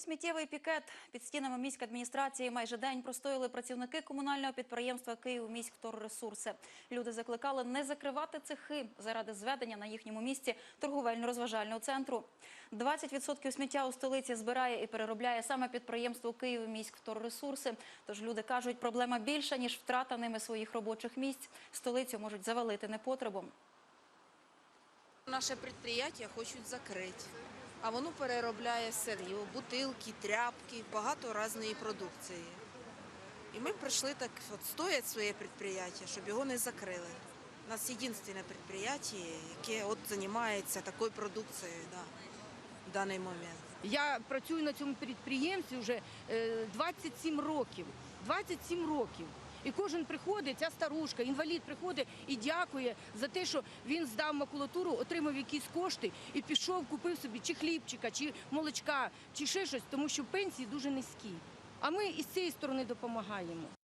Сміттєвий пікет під стінами міськадміністрації майже день простояли працівники комунального підприємства «Київміськвторресурси». Люди закликали не закривати цехи заради зведення на їхньому місці торговельно-розважального центру. 20% сміття у столиці збирає і переробляє саме підприємство «Київміськвторресурси». Тож люди кажуть, проблема більша, ніж втрата ними своїх робочих місць. Столицю можуть завалити непотребом. Наше предприятие хочуть закрити, а воно переробляє сир'ю, бутилки, тряпки, багато різної продукції. І ми прийшли так от стоять своє предприятие, щоб його не закрили. У нас єдине предприятие, яке от займається такою продукцією да, в даний момент. Я працюю на цьому підприємстві вже е, 27 років. 27 років. І кожен приходить, ця старушка, інвалід приходить і дякує за те, що він здав макулатуру, отримав якісь кошти і пішов, купив собі чи хлібчика, чи молочка, чи ще щось, тому що пенсії дуже низькі. А ми із цієї сторони допомагаємо.